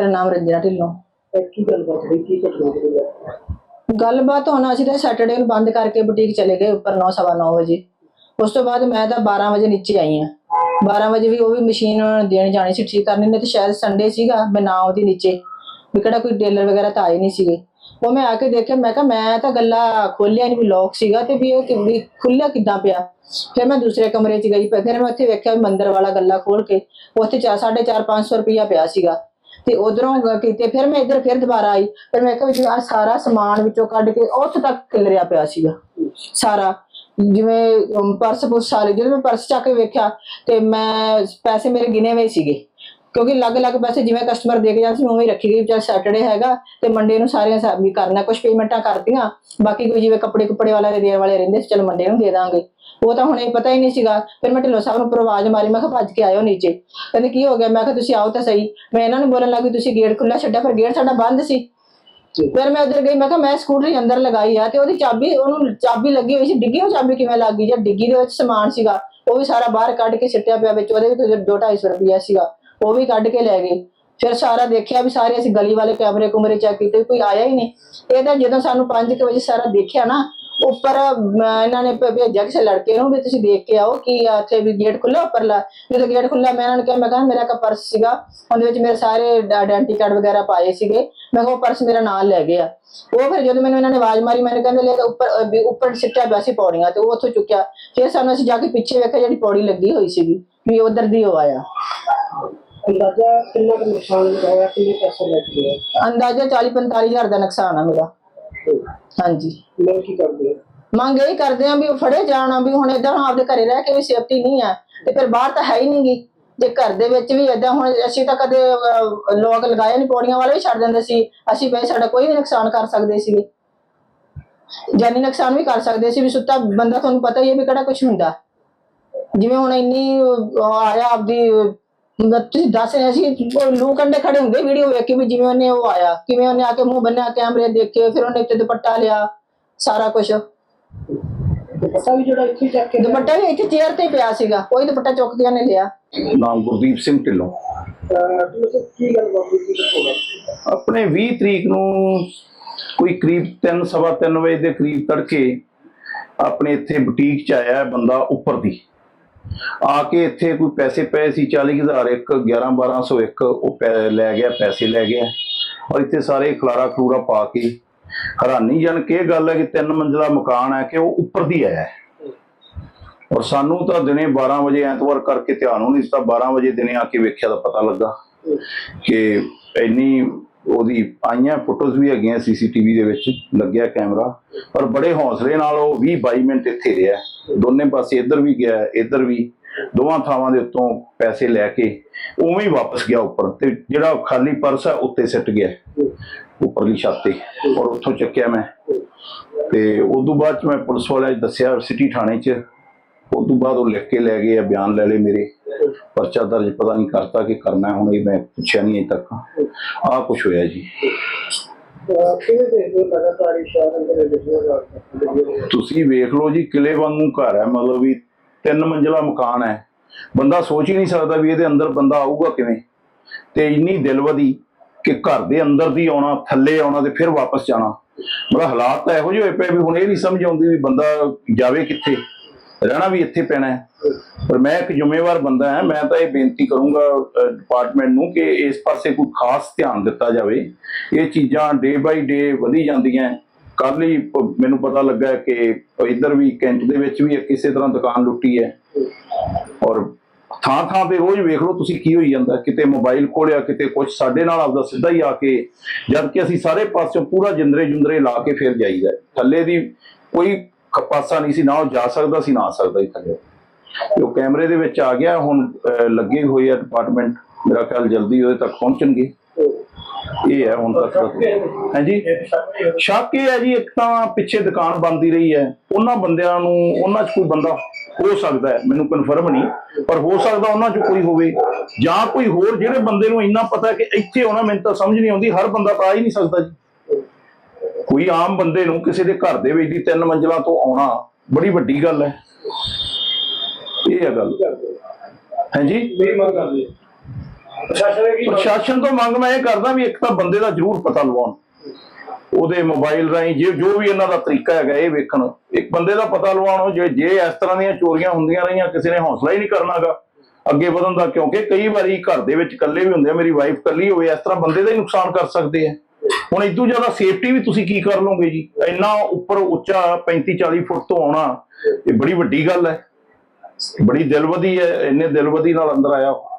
ਨਾਮ ਰੰਜਨਾ ਢਿੱਲੋਂ। ਇਹ ਕੀ ਗੱਲਬਾਤ ਹੋਈ? ਕੀ ਘਟਨਾ ਹੋਈ? ਹੈ? ਗੱਲਬਾਤ ਹੁਣ ਅਸੀਂ ਤਾਂ ਸੈਟਰਡੇ ਨੂੰ ਬੰਦ ਕਰਕੇ ਬੁਟੀਕ ਚਲੇ ਗਏ ਉੱਪਰ 9:30 ਵਜੇ। ਉਸ ਤੋਂ ਬਾਅਦ ਮੈਂ ਤਾਂ 12 ਵਜੇ ਨੀਚੇ ਆਈ ਆ 12 ਵਜੇ ਵੀ ਉਹ ਵੀ ਮਸ਼ੀਨ ਦੇਣ ਜਾਣੀ ਸੀ ਠੀਕ ਕਰਨੀ ਨੇ ਤੇ ਸ਼ਾਇਦ ਸੰਡੇ ਸੀਗਾ ਮੈਂ ਨਾ ਉਹਦੀ ਨੀਚੇ। ਵੀ ਕਿਹੜਾ ਕੋਈ ਟੇਲਰ ਵਗੈਰਾ ਤਾਂ ਆਏ ਨਹੀਂ ਸੀਗੇ। ਉਹ ਮੈਂ ਆ ਕੇ ਦੇਖਿਆ ਮੈਂ ਕਿਹਾ ਮੈਂ ਤਾਂ ਗੱਲਾ ਖੋਲਿਆ ਨਹੀਂ ਵੀ ਲੋਕ ਸੀਗਾ ਤੇ ਵੀ ਇਹ ਕਿ- ਵੀ ਖੁੱਲਿਆ ਕਿੱਦਾਂ ਪਿਆ। ਫਿਰ ਮੈਂ ਦੂਸਰੇ ਕਮਰੇ 'ਚ ਗਈ ਫਿਰ ਮੈਂ ਉੱਥੇ ਵੇਖਿਆ ਵੀ ਮੰਦਰ ਵਾਲਾ ਗੱਲਾ ਖੋਲ ਕੇ ਉੱਥੇ 4 4.5 500 ਰੁਪਇਆ ਪਿਆ ਸੀਗਾ। ਤੇ ਉਧਰੋਂ ਕੀਤੇ, ਫਿਰ ਮੈਂ ਇੱਧਰ ਫਿਰ ਦੁਬਾਰਾ ਆਈ, ਫਿਰ ਮੈਂ ਕਿਹਾ ਵੀ ਆਹ ਸਾਰਾ ਸਮਾਨ ਵਿੱਚੋਂ ਕੱਢ ਕੇ ਉੱਥੇ ਤੱਕ ਖਿਲਰਿਆ ਪਿਆ ਸੀਗਾ, ਸਾਰਾ। ਜਿਵੇਂ ਪਰਸ ਪੁਰਸ ਸਾਰੇ, ਜਦੋਂ ਮੈਂ ਪਰਸ ਚੱਕ ਕੇ ਵੇਖਿਆ ਤੇ ਮੈਂ ਪੈਸੇ ਮੇਰੇ ਗਿਣੇ ਹੋਏ ਸੀਗੇ। ਕਿਉਂਕਿ ਅਲੱਗ-ਅਲੱਗ ਪੈਸੇ ਜਿਵੇਂ ਕਸਟਮਰ ਦੇ ਕੇ ਜਾਂਦੇ ਸੀ ਉਵੇਂ ਹੀ ਰੱਖੀ ਗਈ। ਚਲ ਸੈਟਰਡੇ ਹੈਗਾ ਤੇ ਮੰਡੇ ਨੂੰ ਸਾਰਿਆਂ ਹਿਸਾਬ ਵੀ ਕਰਨਾ ਕੁਝ ਪੇਮੈਂਟਾਂ ਕਰਤੀਆਂ। ਬਾਕੀ ਕੋਈ ਜਿਵੇਂ ਕੱਪੜੇ ਕੁੱਪੜੇ ਵਾਲਾ ਦੇ ਦੇਣ ਵਾਲੇ ਰਹਿੰਦੇ ਸੀ ਚਲ ਮੰਡੇ ਨੂੰ ਦੇ ਦਾਂਗੇ। ਉਹ ਤਾਂ ਹੁਣ ਇਹ ਪਤਾ ਹੀ ਨਹੀਂ ਸੀਗਾ। ਫਿਰ ਮੈਂ ਢਿੱਲੋਂ ਸਾਹਿਬ ਨੂੰ ਉੱਪਰ ਆਵਾਜ਼ ਮਾਰੀ ਮੈਂ ਕਿਹਾ ਭੱਜ ਕੇ ਆਇਓ ਨੀਚੇ। ਕਹਿੰਦੇ ਕੀ ਹੋ ਗਿਆ? ਮੈਂ ਕਿਹਾ ਤੁਸੀਂ ਆਓ ਤਾਂ ਸਹੀ। ਮੈਂ ਇਹਨਾਂ ਨੂੰ ਬੋਲਣ ਲੱਗੀ ਤੁਸੀਂ ਗੇਟ ਖੁੱਲਾ ਛੱਡਿਆ ਪਰ ਗੇਟ ਸਾਡਾ ਬੰਦ ਸੀ। ਫਿਰ ਮੈਂ ਉਧਰ ਗਈ ਮੈਂ ਕਿਹਾ ਮੈਂ ਸਕੂਟਰੀ ਅੰਦਰ ਲਗਾਈ ਆ ਤੇ ਉਹਦੀ ਚਾਬੀ ਉਹਨੂੰ ਚਾਬੀ ਲੱਗੀ ਹੋਈ ਸੀ। ਡਿੱਗੀ ਉਹ ਚਾਬੀ ਕਿਵੇਂ ਲੱਗ ਗਈ? ਜੇ ਡਿੱਗੀ ਦੇ ਵਿੱਚ ਸਮਾਨ ਸੀਗਾ ਉਹ ਵੀ ਸਾਰਾ ਬਾਹਰ ਕੱਢ ਕੇ ਸਿੱਟਿਆ ਪਿਆ ਵਿੱਚ ਉਹਦੇ ਵੀ ਕੋਈ 2-250 ਰੁਪਇਆ ਸੀਗਾ। ਉਹ ਵੀ ਕੱਢ ਕੇ ਲੈ ਗਏ। ਫਿਰ ਸਾਰਾ ਦੇਖਿਆ ਵੀ ਸਾਰੇ ਅਸੀਂ ਗਲੀ ਵਾਲੇ ਕੈਮਰੇ ਕੁਮਰੇ ਚੈੱਕ ਕੀਤੇ ਕੋਈ ਆਇਆ ਹੀ ਨਹੀਂ। ਇਹ ਤਾਂ ਜਦੋਂ ਸਾਨੂੰ 5 ਵਜੇ ਸਾਰਾ ਦੇਖਿਆ ਨਾ, ਉੱਪਰ ਇਹਨਾਂ ਨੇ ਭੇਜਿਆ ਕਿਸੇ ਲੜਕੇ ਨੂੰ ਵੀ ਤੁਸੀਂ ਦੇਖ ਕੇ ਆਓ ਕਿ ਇੱਥੇ ਵੀ ਗੇਟ ਖੁੱਲਾ ਉੱਪਰਲਾ। ਜਦੋਂ ਗੇਟ ਖੁੱਲਾ ਮੈਂ ਇਹਨਾਂ ਨੂੰ ਕਿਹਾ, ਮੈਂ ਕਿਹਾ, ਮੇਰਾ ਕਾ ਪਰਸ ਸੀਗਾ, ਉਹਦੇ ਵਿੱਚ ਮੇਰੇ ਸਾਰੇ ਆਇਡੈਂਟੀ ਕਾਰਡ ਵਗੈਰਾ ਪਾਏ ਸੀਗੇ। ਮੈਂ ਕਿਹਾ, ਉਹ ਪਰਸ ਮੇਰਾ ਨਾਲ ਲੈ ਗਿਆ। ਉਹ ਫਿਰ ਜਦੋਂ ਮੈਨੂੰ ਇਹਨਾਂ ਨੇ ਆਵਾਜ਼ ਮਾਰੀ, ਮੈਨੂੰ ਕਹਿੰਦੇ, ਲੈ ਤਾਂ ਉੱਪਰ ਵੀ ਉੱਪਰ ਸਿੱਟਿਆ ਪਿਆ ਸੀ ਪੌੜੀਆਂ ਤੇ, ਉਹ ਉੱਥੋਂ ਚੁੱਕਿਆ। ਫਿਰ ਸਾਨੂੰ ਅਸੀਂ ਜਾ ਕੇ ਪਿੱਛੇ ਵੇਖਿਆ, ਜਿਹੜੀ ਪੌੜੀ ਲੱਗੀ ਹੋਈ ਸੀਗੀ, ਵੀ ਉਧਰ ਦੀ ਉਹ ਆਇਆ। ਅੰਦਾਜ਼ਾ ਕਿੰਨਾ ਕੁ ਨੁਕਸਾਨ ਹੋਇਆ ਕਿੰਨੇ ਪੈਸੇ ਲੱਗ ਗਏ? ਅੰਦਾਜ਼ਾ 40 45 ਹਜ਼ਾਰ ਦਾ ਨੁਕਸਾਨ ਆ ਮੇਰਾ। ਹਾਂਜੀ। ਲੋਕ ਕੀ ਕਰਦੇ ਆ? ਮੰਗ ਇਹ ਕਰਦੇ ਆ ਵੀ ਉਹ ਫੜੇ ਜਾਣ ਵੀ ਹੁਣ ਇਦਾਂ ਆਪਦੇ ਘਰੇ ਰਹਿ ਕੇ ਵੀ ਸੇਫਟੀ ਨਹੀਂ ਆ ਤੇ ਫਿਰ ਬਾਹਰ ਤਾਂ ਹੈ ਹੀ ਨਹੀਂਗੀ ਜੇ ਘਰ ਦੇ ਵਿੱਚ ਵੀ ਇਦਾਂ ਹੁਣ ਅਸੀਂ ਤਾਂ ਕਦੇ ਲੋਕ ਲਗਾਏ ਨਹੀਂ ਪੌੜੀਆਂ ਵਾਲੇ ਵੀ ਛੱਡ ਦਿੰਦੇ ਸੀ ਅਸੀਂ ਪਏ ਸਾਡਾ ਕੋਈ ਵੀ ਨੁਕਸਾਨ ਕਰ ਸਕਦੇ ਸੀਗੇ ਜਾਨੀ ਨੁਕਸਾਨ ਵੀ ਕਰ ਸਕਦੇ ਸੀ ਵੀ ਸੁੱਤਾ ਬੰਦਾ ਤੁਹਾਨੂੰ ਪਤਾ ਹੀ ਹੈ ਵੀ ਕਿਹੜਾ ਕੁਝ ਹੁੰਦਾ। ਜਿਵੇਂ ਹੁਣ ਇੰਨੀ ਆਇਆ ਆਪਦੀ ਤੁਸੀਂ ਦੱਸ ਰਹੇ ਸੀ ਲੂ ਕੰਡੇ ਖੜੇ ਹੁੰਦੇ ਵੀਡੀਓ ਵੇਖ ਕੇ ਵੀ ਜਿਵੇਂ ਉਹਨੇ ਉਹ ਆਇਆ ਕਿਵੇਂ ਉਹਨੇ ਆ ਕੇ ਮੂੰਹ ਬੰਨਿਆ ਕੈਮਰੇ ਦੇਖੇ ਫਿਰ ਉਹਨੇ ਉੱਤੇ ਦੁਪੱਟਾ ਲਿਆ ਸਾਰਾ ਕੁਝ ਪਤਾ ਵੀ ਜਿਹੜਾ ਇੱਥੇ ਚੱਕ ਕੇ ਦੁਪੱਟਾ ਵੀ ਇੱਥੇ ਚੇਅਰ ਤੇ ਪਿਆ ਸੀਗਾ ਕੋਈ ਦੁਪੱਟਾ ਚੁੱਕ ਕੇ ਉਹਨੇ ਲਿਆ। ਨਾਮ ਗੁਰਦੀਪ ਸਿੰਘ ਢਿੱਲੋਂ। ਕੀ ਕੀ ਆਪਣੇ 20 ਤਰੀਕ ਨੂੰ ਕੋਈ ਕਰੀਬ 3 ਸਵਾ 3 ਵਜੇ ਦੇ ਕਰੀਬ ਤੜਕੇ ਆਪਣੇ ਇੱਥੇ ਬੁਟੀਕ ਚ ਆਇਆ ਬੰਦਾ ਉੱਪਰ ਦੀ। ਆ ਕੇ ਇੱਥੇ ਕੋਈ ਪੈਸੇ ਪਏ ਸੀ 40000 ਇੱਕ 11 1200 ਇੱਕ, ਉਹ ਲੈ ਗਿਆ, ਪੈਸੇ ਲੈ ਗਿਆ। ਔਰ ਇੱਥੇ ਸਾਰੇ ਖਲਾਰਾ ਖਲੂਰਾ ਪਾ ਕੇ ਹੈਰਾਨੀਜਨਕ ਇਹ ਗੱਲ ਹੈ ਕਿ ਤਿੰਨ ਮੰਜ਼ਲਾ ਮਕਾਨ ਹੈ ਕਿ ਉਹ ਉੱਪਰ ਦੀ ਆਇਆ ਔਰ ਸਾਨੂੰ ਤਾਂ ਦਿਨੇ 12 ਵਜੇ ਐਤਵਾਰ ਕਰਕੇ ਧਿਆਨ ਨਹੀਂ ਸੀ, ਤਾਂ 12 ਵਜੇ ਦਿਨੇ ਆ ਕੇ ਵੇਖਿਆ ਤਾਂ ਪਤਾ ਲੱਗਾ ਕਿ ਇੰਨੀ ਉਹਦੀ ਆਈਆਂ ਫੋਟੋਜ਼ ਵੀ ਹੈਗੀਆਂ ਸੀਸੀਟੀਵੀ ਦੇ ਵਿੱਚ, ਲੱਗਿਆ ਕੈਮਰਾ। ਪਰ ਬੜੇ ਹੌਸਲੇ ਨਾਲ ਉਹ 20 22 ਮਿੰਟ ਇੱਥੇ ਰਿਹਾ। ਦੋਨੇ ਪਾਸੇ ਇੱਧਰ ਵੀ ਗਿਆ, ਇੱਧਰ ਵੀ। ਦੋਵਾਂ ਥਾਵਾਂ ਦੇ ਉੱਤੋਂ ਪੈਸੇ ਲੈ ਕੇ ਉਵੇਂ ਹੀ ਵਾਪਸ ਗਿਆ ਉੱਪਰ ਤੇ ਜਿਹੜਾ ਖਾਲੀ ਪਰਸ ਹੈ ਉੱਤੇ ਸਿੱਟ ਗਿਆ ਉੱਪਰਲੀ ਛੱਤ ਤੇ ਔਰ ਉੱਥੋਂ ਚੱਕਿਆ ਮੈਂ। ਤੇ ਉਸ ਤੋਂ ਬਾਅਦ ਚ ਮੈਂ ਪੁਲਿਸ ਵਾਲਿਆਂ ਨੂੰ ਦੱਸਿਆ ਸਿਟੀ ਥਾਣੇ 'ਚ। ਉਸ ਤੋਂ ਬਾਅਦ ਉਹ ਲਿਖ ਕੇ ਲੈ ਗਏ ਆ, ਬਿਆਨ ਲੈ ਲਏ ਮੇਰੇ। ਪਰਚਾ ਦਰਜ ਪਤਾ ਨਹੀਂ ਕਰਤਾ ਕਿ ਕਰਨਾ ਹੁਣ ਇਹ ਮੈਂ ਪੁੱਛਿਆ ਨਹੀਂ ਅਜੇ ਤੱਕ। ਆਹ ਕੁਝ ਹੋਇਆ ਜੀ। ਤੁਸੀਂ ਵੇਖ ਲਓ ਜੀ, ਕਿਲੇ ਵਾਂਗੂ ਘਰ ਹੈ, ਮਤਲਬ ਵੀ ਤਿੰਨ ਮੰਜ਼ਲਾ ਮਕਾਨ ਹੈ। ਬੰਦਾ ਸੋਚ ਹੀ ਨਹੀਂ ਸਕਦਾ ਵੀ ਇਹਦੇ ਅੰਦਰ ਬੰਦਾ ਆਊਗਾ ਕਿਵੇਂ। ਤੇ ਇੰਨੀ ਦਿਲਵਦੀ ਕਿ ਘਰ ਦੇ ਅੰਦਰ ਦੀ ਆਉਣਾ, ਥੱਲੇ ਆਉਣਾ ਤੇ ਫਿਰ ਵਾਪਸ ਜਾਣਾ। ਮਤਲਬ ਹਾਲਾਤ ਤਾਂ ਇਹੋ ਜਿਹੇ ਹੋਏ ਪਏ ਵੀ ਹੁਣ ਇਹ ਨਹੀਂ ਸਮਝ ਆਉਂਦੀ ਵੀ ਬੰਦਾ ਜਾਵੇ ਕਿੱਥੇ। ਰਹਿਣਾ ਵੀ ਇੱਥੇ ਪੈਣਾ ਹੈ। ਪਰ ਮੈਂ ਇੱਕ ਜ਼ਿੰਮੇਵਾਰ ਬੰਦਾ ਹਾਂ। ਮੈਂ ਤਾਂ ਇਹ ਬੇਨਤੀ ਕਰੂੰਗਾ ਡਿਪਾਰਟਮੈਂਟ ਨੂੰ ਕਿ ਇਸ ਪਾਸੇ ਕੋਈ ਖਾਸ ਧਿਆਨ ਦਿੱਤਾ ਜਾਵੇ। ਇਹ ਚੀਜ਼ਾਂ ਡੇ ਬਾਈ ਡੇ ਵਧੀ ਜਾਂਦੀਆਂ ਕੱਲ ਹੀ ਮੈਨੂੰ ਪਤਾ ਲੱਗਾ ਕਿ ਇੱਧਰ ਵੀ ਕੈਂਟ ਦੇ ਵਿੱਚ ਵੀ ਕਿਸੇ ਤਰ੍ਹਾਂ ਦੁਕਾਨ ਲੁੱਟੀ ਹੈ। ਔਰ ਥਾਂ ਥਾਂ ਤੇ ਰੋਜ਼ ਵੇਖ ਲਓ ਤੁਸੀਂ ਕੀ ਹੋਈ ਜਾਂਦਾ। ਕਿਤੇ ਮੋਬਾਈਲ ਖੋਲਿਆ, ਕਿਤੇ ਕੁਝ ਸਾਡੇ ਨਾਲ ਆਪਦਾ ਸਿੱਧਾ ਹੀ ਆ ਕੇ, ਜਦ ਕਿ ਅਸੀਂ ਸਾਰੇ ਪਾਸਿਓਂ ਪੂਰਾ ਜਿੰਦਰੇ ਜੁੰਦਰੇ ਲਾ ਕੇ ਫਿਰ ਜਾਈਦਾ। ਥੱਲੇ ਦੀ ਕੋਈ ਖ- ਪਾਸਾ ਨਹੀਂ ਸੀ, ਨਾ ਉਹ ਜਾ ਸਕਦਾ ਸੀ, ਨਾ ਆ ਸਕਦਾ ਸੀ ਥੱਲੇ। ਉਹ ਕੈਮਰੇ ਦੇ ਵਿੱਚ ਆ ਗਿਆ, ਹੁਣ ਲੱਗੇ ਹੋਏ ਆ ਡਿਪਾਰਟਮੈਂਟ ਮੇਰਾ ਖਿਆਲ ਜਲਦੀ ਉਹਦੇ ਤੱਕ ਪਹੁੰਚਣਗੇ। ਇਹ ਹੈ ਹੁਣ ਤੱਕ। ਦਾ ਹਾਂਜੀ? ਸ਼ੱਕ ਇਹ ਹੈ ਜੀ, ਇੱਕ ਤਾਂ ਪਿੱਛੇ ਦੁਕਾਨ ਬੰਦੀ ਰਹੀ ਹੈ। ਉਹਨਾਂ ਬੰਦਿਆਂ ਨੂੰ, ਉਹਨਾਂ 'ਚ ਕੋਈ ਬੰਦਾ ਹੋ ਸਕਦਾ ਹੈ। ਮੈਨੂੰ ਕਨਫਰਮ ਨਹੀਂ, ਪਰ ਹੋ ਸਕਦਾ ਉਹਨਾਂ 'ਚ ਕੋਈ ਹੋਵੇ। ਜਾਂ ਕੋਈ ਹੋਰ, ਜਿਹੜੇ ਬੰਦੇ ਨੂੰ ਇੰਨਾ ਪਤਾ ਕਿ ਇੱਥੇ ਆਉਣਾ, ਮੈਨੂੰ ਤਾਂ ਸਮਝ ਨਹੀਂ ਆਉਂਦੀ। ਹਰ ਬੰਦਾ ਤਾਂ ਆ ਹੀ ਨਹੀਂ ਸਕਦਾ ਜੀ। ਕੋਈ ਆਮ ਬੰਦੇ ਨੂੰ ਕਿਸੇ ਦੇ ਘਰ ਦੇ ਵਿੱਚ ਦੀ ਤਿੰਨ ਮੰਜ਼ਲਾਂ ਤੋਂ ਆਉਣਾ ਬੜੀ ਵੱਡੀ ਗੱਲ ਹੈ। ਇਹ ਹੈ ਗੱਲ। ਹਾਂਜੀ ਮੇਰੀ ਮੰਗ ਕਰਦੇ ਪ੍ਰਸ਼ਾਸਨ ਤੋਂ ਮੰਗ ਮੈਂ ਇਹ ਕਰਦਾ ਵੀ ਇੱਕ ਤਾਂ ਬੰਦੇ ਦਾ ਜ਼ਰੂਰ ਪਤਾ ਲਵਾਉਣ। ਉਹਦੇ ਮੋਬਾਈਲ ਰਾਹੀਂ ਜੇ ਜੋ ਵੀ ਇਹਨਾਂ ਦਾ ਤਰੀਕਾ ਹੈਗਾ ਇਹ ਵੇਖਣ। ਇੱਕ ਬੰਦੇ ਦਾ ਪਤਾ ਲਵਾਉਣ ਜੇ ਜੇ ਇਸ ਤਰ੍ਹਾਂ ਦੀਆਂ ਚੋਰੀਆਂ ਹੁੰਦੀਆਂ ਰਹੀਆਂ ਕਿਸੇ ਨੇ ਹੌਸਲਾ ਹੀ ਨਹੀਂ ਕਰਨਾਗਾ। ਅੱਗੇ ਵਧਣ ਦਾ ਕਿਉਂਕਿ ਕਈ ਵਾਰੀ ਘਰ ਦੇ ਵਿੱਚ ਇਕੱਲੇ ਵੀ ਹੁੰਦੇ ਆ ਮੇਰੀ ਵਾਈਫ ਇਕੱਲੀ ਹੋਵੇ ਇਸ ਤਰ੍ਹਾਂ ਬੰਦੇ ਦਾ ਹੀ ਨੁਕਸਾਨ ਕਰ ਸਕਦੇ ਆ। ਹੁਣ ਇਦੋਂ ਜ਼ਿਆਦਾ ਸੇਫਟੀ ਵੀ ਤੁਸੀਂ ਕੀ ਕਰ ਲਓਗੇ ਜੀ? ਇੰਨਾ ਉੱਪਰ ਉੱਚਾ 35 40 ਫੁੱਟ ਤੋਂ ਆਉਣਾ, ਇਹ ਬੜੀ ਵੱਡੀ ਗੱਲ ਹੈ। ਬੜੀ ਦਿਲਵਦੀ ਹੈ, ਇੰਨੇ ਦਿਲਵਦੀ ਨਾਲ ਅੰਦਰ ਆਇਆ।